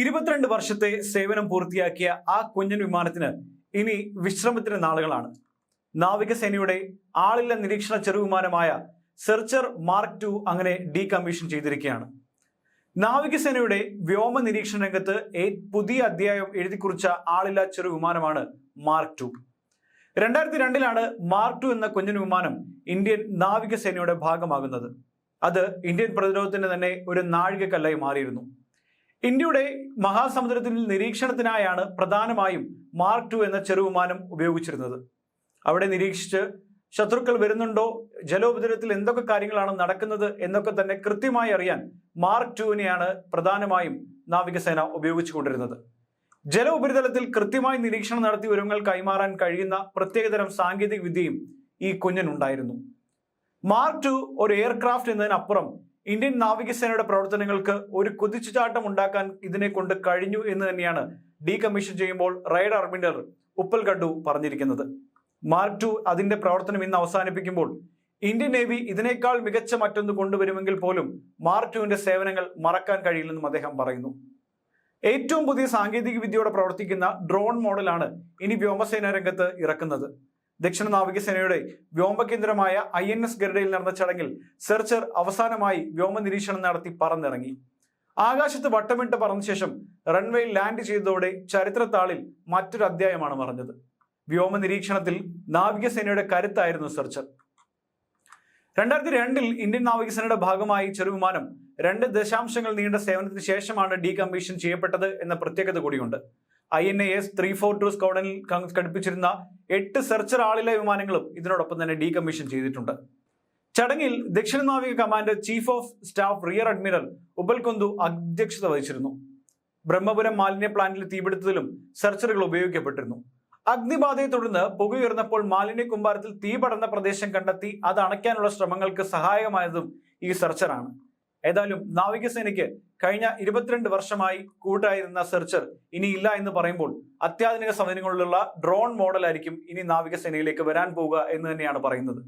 ഇരുപത്തിരണ്ട് വർഷത്തെ സേവനം പൂർത്തിയാക്കിയ ആ കുഞ്ഞൻ വിമാനത്തിന് ഇനി വിശ്രമത്തിന് നാളുകളാണ്. നാവികസേനയുടെ ആളില്ല നിരീക്ഷണ ചെറുവിമാനമായ സെർച്ചർ മാർക്ക് ടു അങ്ങനെ ഡീകമ്മീഷൻ ചെയ്തിരിക്കുകയാണ്. നാവികസേനയുടെ വ്യോമ നിരീക്ഷണ രംഗത്ത് പുതിയ അധ്യായം എഴുതിക്കുറിച്ച ആളില്ല ചെറു വിമാനമാണ് മാർക്ക് ടു. രണ്ടായിരത്തി രണ്ടിലാണ് മാർക്ക് ടു എന്ന കുഞ്ഞൻ വിമാനം ഇന്ത്യൻ നാവികസേനയുടെ ഭാഗമാകുന്നത്. അത് ഇന്ത്യൻ പ്രതിരോധത്തിന് തന്നെ ഒരു നാഴികക്കല്ലായി മാറിയിരുന്നു. ഇന്ത്യയുടെ മഹാസമുദ്രത്തിൽ നിരീക്ഷണത്തിനായാണ് പ്രധാനമായും മാർക്ക് ടു എന്ന ചെറുവിമാനം ഉപയോഗിച്ചിരുന്നത്. അവിടെ നിരീക്ഷിച്ച് ശത്രുക്കൾ വരുന്നുണ്ടോ ജലോപദ്രവത്തിൽ എന്തൊക്കെ കാര്യങ്ങളാണ് നടക്കുന്നത് എന്നൊക്കെ തന്നെ കൃത്യമായി അറിയാൻ മാർക്ക് ടുവിനെയാണ് പ്രധാനമായും നാവികസേന ഉപയോഗിച്ചുകൊണ്ടിരുന്നത്. ജല ഉപരിതലത്തിൽ കൃത്യമായി നിരീക്ഷണം നടത്തി വിവരങ്ങൾ കൈമാറാൻ കഴിയുന്ന പ്രത്യേകതരം സാങ്കേതിക വിദ്യയും ഈ കുഞ്ഞിനുണ്ടായിരുന്നു മാർക്ക് ടു ഒരു എയർക്രാഫ്റ്റ് എന്നതിനപ്പുറം ഇന്ത്യൻ നാവികസേനയുടെ പ്രവർത്തനങ്ങൾക്ക് ഒരു കുതിച്ചുചാട്ടം ഉണ്ടാക്കാൻ ഇതിനെ കൊണ്ട് കഴിഞ്ഞു എന്ന് തന്നെയാണ് ഡീകമ്മീഷൻ ചെയ്യുമ്പോൾ റൈഡ് അർമിനർ ഉപ്പൽ ഗഡു പറഞ്ഞിരിക്കുന്നത്. മാർക്ക് ടു അതിന്റെ പ്രവർത്തനം ഇന്ന് അവസാനിപ്പിക്കുമ്പോൾ ഇന്ത്യൻ നേവി ഇതിനേക്കാൾ മികച്ച മറ്റൊന്ന് കൊണ്ടുവരുമെങ്കിൽ പോലും മാർക്ക് ടുവിന്റെ സേവനങ്ങൾ മറക്കാൻ കഴിയില്ലെന്നും അദ്ദേഹം പറയുന്നു. ഏറ്റവും പുതിയ സാങ്കേതിക വിദ്യയോടെ പ്രവർത്തിക്കുന്ന ഡ്രോൺ മോഡലാണ് ഇനി വ്യോമസേന രംഗത്ത് ഇറക്കുന്നത്. ദക്ഷിണ നാവികസേനയുടെ വ്യോമകേന്ദ്രമായ ഐ എൻ എസ് ഗരുഡയിൽ നടന്ന ചടങ്ങിൽ സെർച്ചർ അവസാനമായി വ്യോമ നിരീക്ഷണം നടത്തി പറന്നിറങ്ങി. ആകാശത്ത് വട്ടമിട്ട് പറന്ന ശേഷം റൺവേയിൽ ലാൻഡ് ചെയ്തതോടെ ചരിത്രത്താളിൽ മറ്റൊരു അധ്യായമാണ് മറഞ്ഞത്. വ്യോമ നിരീക്ഷണത്തിൽ നാവികസേനയുടെ കരുത്തായിരുന്നു സെർച്ചർ രണ്ടായിരത്തി രണ്ടിൽ ഇന്ത്യൻ നാവികസേനയുടെ ഭാഗമായി ചെറുവിമാനം രണ്ട് ദശാംശങ്ങൾ നീണ്ട സേവനത്തിന് ശേഷമാണ് ഡീകമ്മീഷൻ ചെയ്യപ്പെട്ടത് എന്ന പ്രത്യേകത കൂടിയുണ്ട്. I N A S three four two സ്കോഡനിൽ ക- ഘടിപ്പിച്ചിരുന്ന എട്ട് സെർച്ചർ ആളിലെ വിമാനങ്ങളും ഇതിനോടൊപ്പം തന്നെ ഡീകമ്മീഷൻ ചെയ്തിട്ടുണ്ട്. ചടങ്ങിൽ ദക്ഷിണ നാവിക commander chief of staff rear admiral Upal Kundu അധ്യക്ഷത വഹിച്ചിരുന്നു. ബ്രഹ്മപുരം മാലിന്യ പ്ലാന്റിൽ തീപിടുത്തത്തിലും സെർച്ചറുകൾ ഉപയോഗിക്കപ്പെട്ടിരുന്നു. അഗ്നിബാധയെ തുടർന്ന് പുകയുയർന്നപ്പോൾ മാലിന്യ കുമ്പാരത്തിൽ തീ പടർന്ന പ്രദേശം കണ്ടെത്തി അത് അണയ്ക്കാനുള്ള ശ്രമങ്ങൾക്ക് സഹായകമായതും ഈ സെർച്ചറാണ്. ഏതായാലും നാവികസേനയ്ക്ക് കഴിഞ്ഞ ഇരുപത്തിരണ്ട് വർഷമായി കൂട്ടായിരുന്ന സെർച്ചർ ഇനി ഇല്ല എന്ന് പറയുമ്പോൾ അത്യാധുനിക സമയങ്ങളിലുള്ള ഡ്രോൺ മോഡലായിരിക്കും ഇനി നാവികസേനയിലേക്ക് വരാൻ പോവുക എന്ന് തന്നെയാണ് പറയുന്നത്.